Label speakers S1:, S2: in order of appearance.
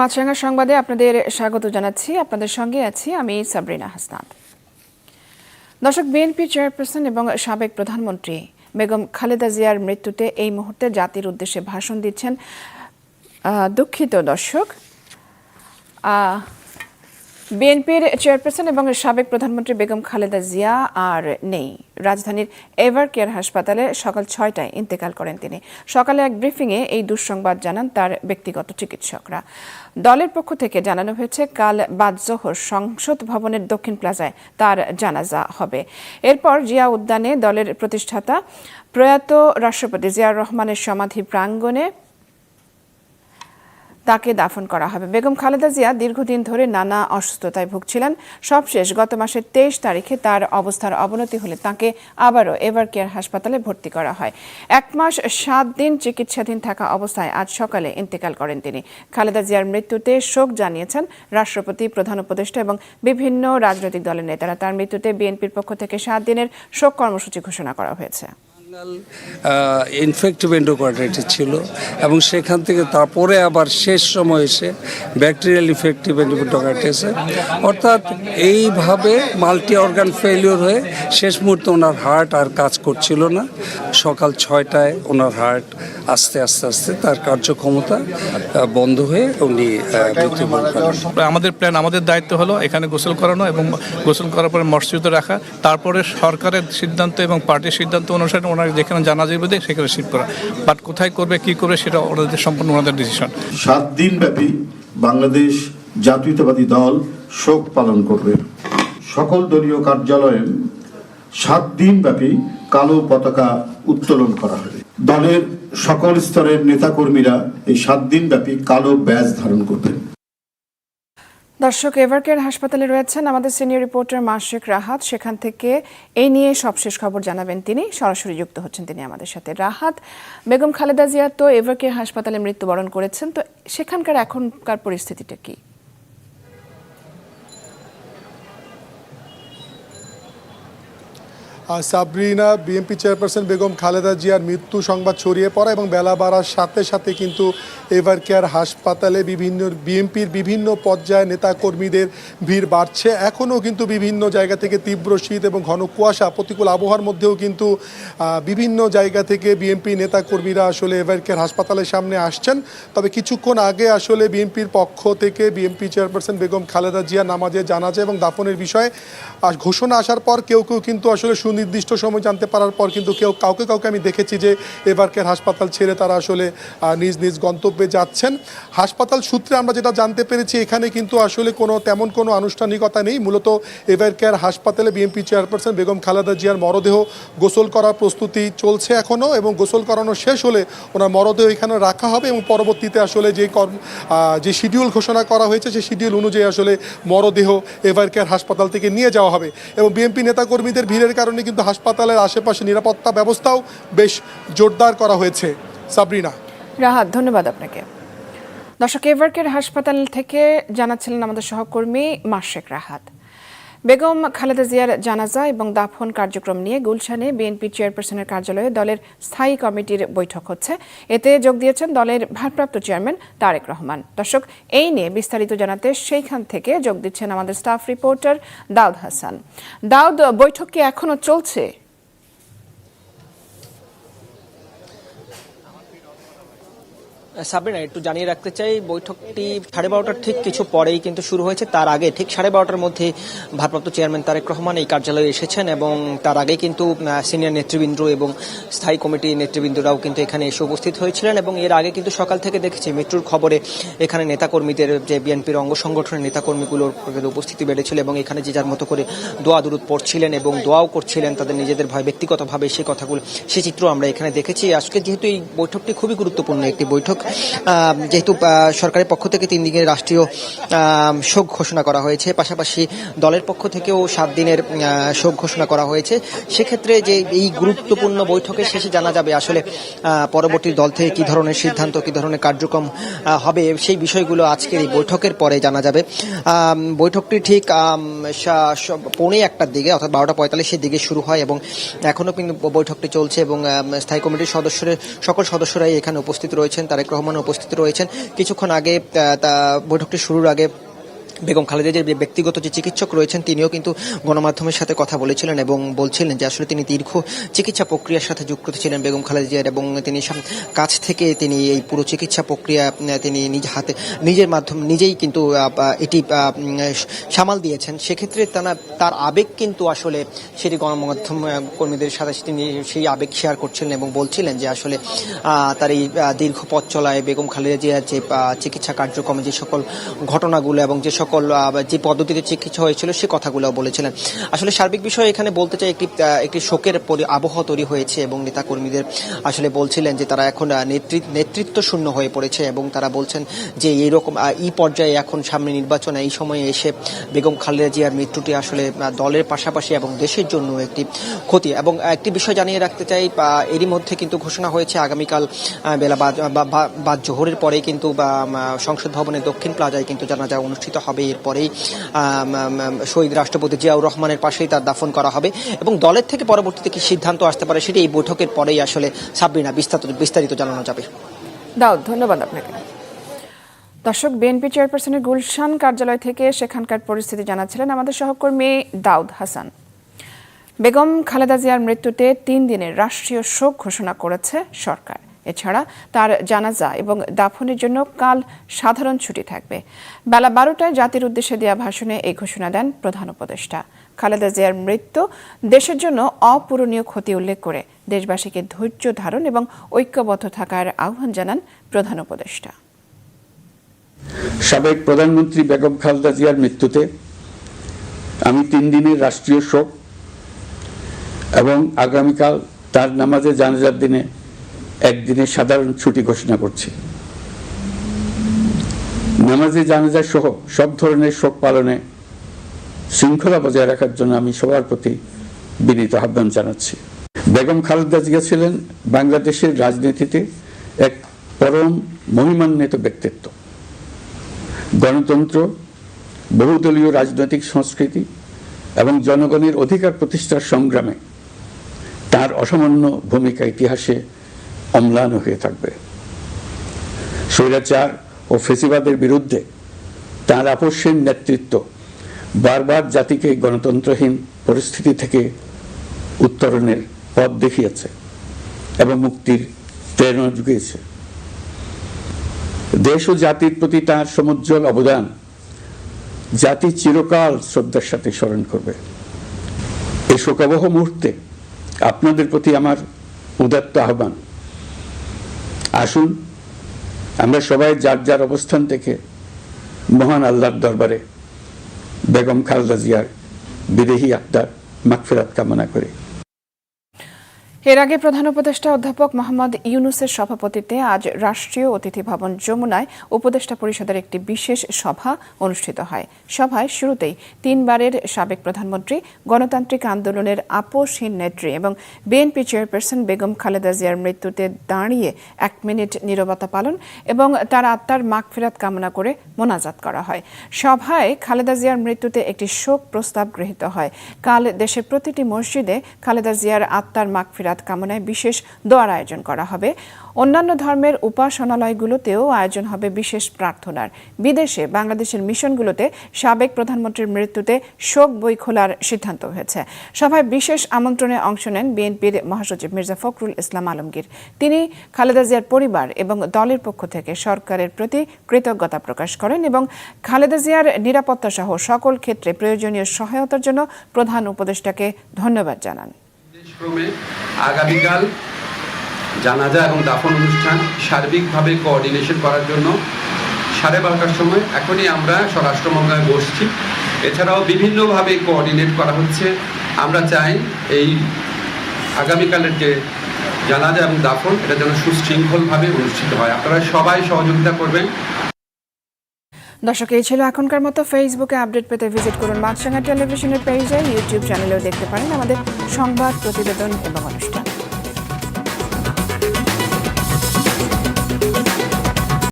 S1: মাছরাঙ্গা সংবাদে আপনাদের স্বাগত জানাচ্ছি। আপনাদের সঙ্গে আছি আমি সাবরিনা হাসনাত। দর্শক বিএনপি চেয়ারপারসন এবং সাবেক প্রধানমন্ত্রী বেগম খালেদা জিয়ার মৃত্যুতে এই মুহূর্তে জাতির উদ্দেশ্যে ভাষণ দিচ্ছেন দুঃখিত দর্শক। বিএনপির চেয়ারপারসন এবং সাবেক প্রধানমন্ত্রী বেগম খালেদা জিয়া আর নেই। রাজধানীর এভার কেয়ার হাসপাতালে সকাল ছয়টায় ইন্তেকাল করেন তিনি। সকালে এক ব্রিফিংয়ে এই দুঃসংবাদ জানান তার ব্যক্তিগত চিকিৎসকরা। দলের পক্ষ থেকে জানানো হয়েছে, কাল বাদজোহর সংসদ ভবনের দক্ষিণ প্লাজায় তার জানাজা হবে। এরপর জিয়া উদ্যানে দলের প্রতিষ্ঠাতা প্রয়াত রাষ্ট্রপতি জিয়াউর রহমানের সমাধি প্রাঙ্গণে তাকে দাফন করা হবে। বেগম খালেদা জিয়া দীর্ঘদিন ধরে নানা অসুস্থতায় ভুগছিলেন। সবশেষ গত মাসের তেইশ তারিখে তার অবস্থার অবনতি হলে তাকে আবারও এভার কেয়ার হাসপাতালে ভর্তি করা হয়। এক মাস সাত দিন চিকিৎসাধীন থাকা অবস্থায় আজ সকালে ইন্তেকাল করেন তিনি। খালেদা জিয়ার মৃত্যুতে শোক জানিয়েছেন রাষ্ট্রপতি, প্রধান উপদেষ্টা এবং বিভিন্ন রাজনৈতিক দলের নেতারা। তার মৃত্যুতে বিএনপির পক্ষ থেকে সাত দিনের শোক কর্মসূচি ঘোষণা করা হয়েছে।
S2: ইনফেক্টিভ এন্ডোকার্ডাইটিস ছিল এবং সেখান থেকে তারপরে আবার শেষ সময় এসে ব্যাকটেরিয়াল ইনফেক্টিভ এন্ডোকার্ডাইটিসে অর্থাৎ এইভাবে মাল্টি অর্গান ফেলিওর হয়ে শেষ মুহূর্তে ওনার হার্ট আর কাজ করছিল না। সকাল ছয়টায় ওনার হার্ট আস্তে আস্তে আস্তে তার কার্যক্ষমতা বন্ধ হয়ে উনি মৃত্যুবরণ করেন।
S3: আমাদের প্ল্যান আমাদের দায়িত্ব হলো এখানে গোসল করানো এবং গোসল করার পরে মসজিদে রাখা। তারপরে সরকারের সিদ্ধান্ত এবং পার্টির সিদ্ধান্ত অনুসারে ওনারা যেখানে জানা যাবে সেখানে শিফট করা। বাট কোথায় করবে, কি করবে, সেটা ওনাদের সম্পূর্ণ ওনাদের ডিসিশন
S4: সাত দিন ব্যাপী বাংলাদেশ জাতীয়তাবাদী দল শোক পালন করবে। সকল দলীয় কার্যালয়ে সাত দিন ব্যাপী কালো পতাকা উত্তোলন করা হবে। দলের সকল স্তরের নেতাকর্মীরা এই সাত দিন ব্যাপী কালো ব্যাজ ধারণ করবেন।
S1: দর্শক এভারকেয়ার হাসপাতালে রয়েছেন আমাদের সিনিয়র রিপোর্টার মাসিক রাহাত। সেখান থেকে এই নিয়ে সবশেষ খবর জানাবেন তিনি। সরাসরি যুক্ত হচ্ছেন তিনি আমাদের সাথে। রাহাত, বেগম খালেদা জিয়া তো এভারকেয়ার হাসপাতালে মৃত্যুবরণ করেছেন। তো সেখানকার এখনকার পরিস্থিতিটা কি?
S5: সাবরিনা বিএনপি চেয়ারপারসন বেগম খালেদা জিয়ার মৃত্যু সংবাদ ছড়িয়ে পড়া এবং বেলা বাড়ার সাথে সাথে কিন্তু এভার কেয়ার হাসপাতালে বিভিন্ন বিএনপির বিভিন্ন পর্যায়ে নেতাকর্মীদের ভিড় বাড়ছে। এখনও কিন্তু বিভিন্ন জায়গা থেকে তীব্র শীত এবং ঘন কুয়াশা প্রতিকূল আবহাওয়ার মধ্যেও কিন্তু বিভিন্ন জায়গা থেকে বিএনপি নেতাকর্মীরা আসলে এভার কেয়ার হাসপাতালের সামনে আসছেন। তবে কিছুক্ষণ আগে আসলে বিএনপির পক্ষ থেকে বিএনপি চেয়ারপারসন বেগম খালেদা জিয়া নামাজে জানাজা এবং দাফনের বিষয়ে ঘোষণা আসার পর কেউ কেউ কিন্তু আসলে সুনির্দিষ্ট সময় জানতে পারার পর কিন্তু কেউ কাউকে কাউকে আমি দেখেছি যে এবারকের হাসপাতাল ছেড়ে তারা আসলে নিজ নিজ গন্তব্যে যাচ্ছেন। হাসপাতাল সূত্রে আমরা যেটা জানতে পেরেছি, এখানে কিন্তু আসলে কোনো তেমন কোনো আনুষ্ঠানিকতা নেই। মূলত এভার কেয়ার হাসপাতালে বিএনপি চেয়ারপারসন বেগম খালেদা জিয়ার মরদেহ গোসল করার প্রস্তুতি চলছে এখনও এবং গোসল করানো শেষ হলে ওনার মরদেহ এখানে রাখা হবে এবং পরবর্তীতে আসলে যে কর্ম যে শিডিউল ঘোষণা করা হয়েছে, সেই শিডিউল অনুযায়ী আসলে মরদেহ এভার কেয়ার হাসপাতাল থেকে নিয়ে যাওয়া হবে। এবং বিএনপি নেতাকর্মীদের ভিড়ের কারণে কিন্তু হাসপাতালের আশেপাশে নিরাপত্তা ব্যবস্থাও বেশ জোরদার করা হয়েছে। সাবরিনা।
S1: রাহাত, ধন্যবাদ আপনাকে। দর্শক এভারকের হাসপাতাল থেকে জানাচ্ছিলেন আমাদের সহকর্মী মাসেক রাহাত। বেগম খালেদা জিয়ার জানাজা এবং দাফন কার্যক্রম নিয়ে গুলশানে বিএনপি চেয়ারপারসনের কার্যালয়ে দলের স্থায়ী কমিটির বৈঠক হচ্ছে। এতে যোগ দিয়েছেন দলের ভারপ্রাপ্ত চেয়ারম্যান তারেক রহমান। দর্শক, এই নিয়ে বিস্তারিত জানাতে সেইখান থেকে যোগ দিচ্ছেন আমাদের স্টাফ রিপোর্টার দাউদ হাসান। দাউদ, বৈঠক কি এখনও চলছে?
S6: সাবরিনা একটু জানিয়ে রাখতে চাই, বৈঠকটি সাড়ে বারোটার ঠিক কিছু পরেই কিন্তু শুরু হয়েছে। তার আগে ঠিক সাড়ে বারোটার মধ্যে ভারপ্রাপ্ত চেয়ারম্যান তারেক রহমান এই কার্যালয়ে এসেছেন এবং তার আগে কিন্তু সিনিয়র নেতৃবৃন্দ এবং স্থায়ী কমিটির নেতৃবৃন্দরাও কিন্তু এখানে এসে উপস্থিত হয়েছিলেন এবং এর আগে কিন্তু সকাল থেকে দেখেছি মৃত্যুর খবরে এখানে নেতাকর্মীদের যে বিএনপির অঙ্গ সংগঠনের নেতাকর্মীগুলোর উপস্থিতি বেড়েছিল এবং এখানে যে যার মতো করে দোয়া দুরুদ পড়ছিলেন এবং দোয়াও করছিলেন, তাদের নিজেদের ভয় ব্যক্তিগতভাবে সেই কথাগুলো সেই চিত্র আমরা এখানে দেখেছি। আজকে যেহেতু এই বৈঠকটি খুবই গুরুত্বপূর্ণ একটি বৈঠক যেহেতু সরকারের পক্ষ থেকে তিন দিনের রাষ্ট্রীয় শোক ঘোষণা করা হয়েছে, পাশাপাশি দলের পক্ষ থেকেও সাত দিনের শোক ঘোষণা করা হয়েছে। সেক্ষেত্রে যে এই গুরুত্বপূর্ণ বৈঠকের শেষে জানা যাবে আসলে পরবর্তী দল থেকে কি ধরনের সিদ্ধান্ত, কি ধরনের কার্যক্রম হবে, সেই বিষয়গুলো আজকের এই বৈঠকের পরে জানা যাবে। বৈঠকটি ঠিক পৌনে একটার দিকে, অর্থাৎ বারোটা পঁয়তাল্লিশের দিকে শুরু হয় এবং এখনও কিন্তু বৈঠকটি চলছে এবং স্থায়ী কমিটির সদস্যের, সকল সদস্যরাই এখানে উপস্থিত রয়েছেন, তারেক রহমান উপস্থিত রয়েছেন। কিছুক্ষণ আগে তা বৈঠকটি শুরুর আগে বেগম খালেদা যে ব্যক্তিগত যে চিকিৎসক রয়েছেন, তিনিও কিন্তু গণমাধ্যমের সাথে কথা বলেছিলেন এবং বলছিলেন যে আসলে তিনি দীর্ঘ চিকিৎসা প্রক্রিয়ার সাথে যুক্ত ছিলেন বেগম খালেদা জিয়ার এবং তিনি কাছ থেকে তিনি এই পুরো চিকিৎসা প্রক্রিয়া তিনি নিজ হাতে, নিজের মাধ্যম, নিজেই কিন্তু এটি সামাল দিয়েছেন। সেক্ষেত্রে তারা তার আবেগ কিন্তু আসলে সেটি গণমাধ্যম কর্মীদের সাথে তিনি সেই আবেগ শেয়ার করছিলেন এবং বলছিলেন যে আসলে তার এই দীর্ঘ পথ চলায় বেগম খালেদা জিয়ার যে চিকিৎসা কার্যক্রমে যে সকল ঘটনাগুলো এবং যে সকল আহ, যে পদ্ধতিতে চিকিৎসা হয়েছিল সে কথাগুলো বলেছিলেন। আসলে সার্বিক বিষয়ে এখানে বলতে চাই একটি একটি শোকের পরি- আবহাওয়া তৈরি হয়েছে এবং নেতাকর্মীদের আসলে বলছিলেন যে তারা এখন নেতৃ- নেতৃত্ব শূন্য হয়ে পড়েছে এবং তারা বলছেন যে এইরকম এই পর্যায়ে এখন সামনে নির্বাচন এই সময়ে এসে বেগম খালেদা জিয়ার মৃত্যুটি আসলে দলের পাশাপাশি এবং দেশের জন্য একটি ক্ষতি। এবং একটি বিষয় জানিয়ে রাখতে চাই এরই মধ্যে কিন্তু ঘোষণা হয়েছে আগামীকাল বেলা বা- জোহরের পরেই কিন্তু সংসদ ভবনের দক্ষিণ প্লাজায় কিন্তু জানাজা অনুষ্ঠিত হবে। এরপরেই আম, আম, শহীদ রাষ্ট্রপতি জিয়াউর রহমানের পাশেই তার দাফন করা হবে। এবং দলের থেকে পরবর্তীতে কি সিদ্ধান্ত আসতে পারে সেটি এই বৈঠকের পরেই আসলে সাবরিনা বিস্তারিত বিস্তারিত জানানো যাবে।
S1: দাউদ ধন্যবাদ আপনাকে। দর্শক বিএনপি চেয়ারপারসনের গুলশান কার্যালয় থেকে সেখানকার পরিস্থিতি জানাচ্ছিলেন আমাদের সহকর্মী দাউদ হাসান। বেগম খালেদা জিয়ার মৃত্যুতে তিন দিনের রাষ্ট্রীয় শোক ঘোষণা করেছে সরকার। এছাড়া তার জানাজা এবং দাফনের জন্য কাল সাধারণ ছুটি থাকবে। বেলা বারোটায় জাতির উদ্দেশ্যে দেওয়া ভাষণে এই ঘোষণা দেন প্রধান উপদেষ্টা। খালেদা জিয়ার মৃত্যু দেশের জন্য অপূরণীয় ক্ষতি উল্লেখ করে দেশবাসীকে ধৈর্য ধারণ এবং ঐক্যবদ্ধ থাকার আহ্বান জানান প্রধান উপদেষ্টা।
S7: সাবেক প্রধানমন্ত্রী বেগম খালেদা জিয়ার মৃত্যুতে আমি তিন দিনের রাষ্ট্রীয় শোক এবং আগামীকাল তার নামাজে জানাজার দিনে একদিনের সাধারণ ছুটি ঘোষণা করছি। নামাজে জানাজা সহ সব ধরনের শোক পালনে শৃঙ্খলা বজায় রাখার জন্য আমি সবার প্রতি বিনীত আহ্বান জানাচ্ছি। বেগম খালেদা জিয়া ছিলেন বাংলাদেশের রাজনীতিতে এক পরম মহিমান্বিত ব্যক্তিত্ব। গণতন্ত্র, বহুদলীয় রাজনৈতিক সংস্কৃতি এবং জনগণের অধিকার প্রতিষ্ঠার সংগ্রামে তার অসামান্য ভূমিকা ইতিহাসে অম্লান হয়ে থাকবে। স্বৈরাচার ও ফেসিবাদের বিরুদ্ধে তার আপসের নেতৃত্ব বারবার জাতিকে গণতন্ত্রহীন পরিস্থিতি থেকে উত্তরণের পথ দেখিয়েছে এবং মুক্তির প্রেরণা জুগিয়েছে। দেশ ও জাতির প্রতি তার সমুজ্জ্বল অবদান জাতি চিরকাল শ্রদ্ধার সাথে স্মরণ করবে। এই শোকাবহ মুহূর্তে আপনাদের প্রতি আমার উদাত্ত আহ্বান। আসুন, আমরা সবাই যার যার অবস্থান থেকে মহান আল্লাহর দরবারে বেগম খালদা জিয়ার বিদেহী আক্তার মাকফিরাত কামনা করি।
S1: এর আগে প্রধান উপদেষ্টা অধ্যাপক মোহাম্মদ ইউনুসের সভাপতিত্বে আজ রাষ্ট্রীয় অতিথি ভবন যমুনায় উপদেষ্টা পরিষদের একটি বিশেষ সভা অনুষ্ঠিত হয়। সভায় শুরুতেই তিনবারের সাবেক প্রধানমন্ত্রী, গণতান্ত্রিক আন্দোলনের আপোষহীন নেত্রী এবং বিএনপি চেয়ারপারসন বেগম খালেদা জিয়ার মৃত্যুতে দাঁড়িয়ে এক মিনিট নীরবতা পালন এবং তার আত্মার মাগফিরাত কামনা করে মোনাজাত করা হয়। সভায় খালেদা জিয়ার মৃত্যুতে একটি শোক প্রস্তাব গৃহীত হয়। কাল দেশের প্রতিটি মসজিদে খালেদা জিয়ার আত্মার মাগফিরাত কামনায় বিশেষ দোয়ার আয়োজন করা হবে। অন্যান্য ধর্মের উপাসনালয়গুলোতেও আয়োজন হবে বিশেষ প্রার্থনার। বিদেশে বাংলাদেশের মিশনগুলোতে সাবেক প্রধানমন্ত্রীর মৃত্যুতে শোক বই খোলার সিদ্ধান্ত হয়েছে। সভায় বিশেষ আমন্ত্রণে অংশ নেন বিএনপির মহাসচিব মির্জা ফখরুল ইসলাম আলমগীর। তিনি খালেদা জিয়ার পরিবার এবং দলের পক্ষ থেকে সরকারের প্রতি কৃতজ্ঞতা প্রকাশ করেন এবং খালেদা জিয়ার নিরাপত্তা সহ সকল ক্ষেত্রে প্রয়োজনীয় সহায়তার জন্য প্রধান উপদেষ্টাকে ধন্যবাদ জানান।
S8: ক্রমে আগামীকাল জানাজা এবং দাফন অনুষ্ঠান সার্বিকভাবে কোঅর্ডিনেশন করার জন্য সাড়ে বারোটার সময় এখনই আমরা স্বরাষ্ট্র মন্ত্রণালয়ে বসছি। এছাড়াও বিভিন্নভাবে কোঅর্ডিনেট করা হচ্ছে। আমরা চাই এই আগামীকালের যে জানাজা এবং দাফন, এটা যেন সুশৃঙ্খলভাবে অনুষ্ঠিত হয়। আপনারা সবাই সহযোগিতা করবেন।
S1: দর্শক, এই ছিল এখনকার মতো ফেসবুকে আপডেট পেতে ভিজিট করুন মাছরাঙা টেলিভিশনের পেজে ইউটিউব চ্যানেলেও দেখতে পারেন আমাদের সংবাদ, প্রতিবেদন এবং অনুষ্ঠান।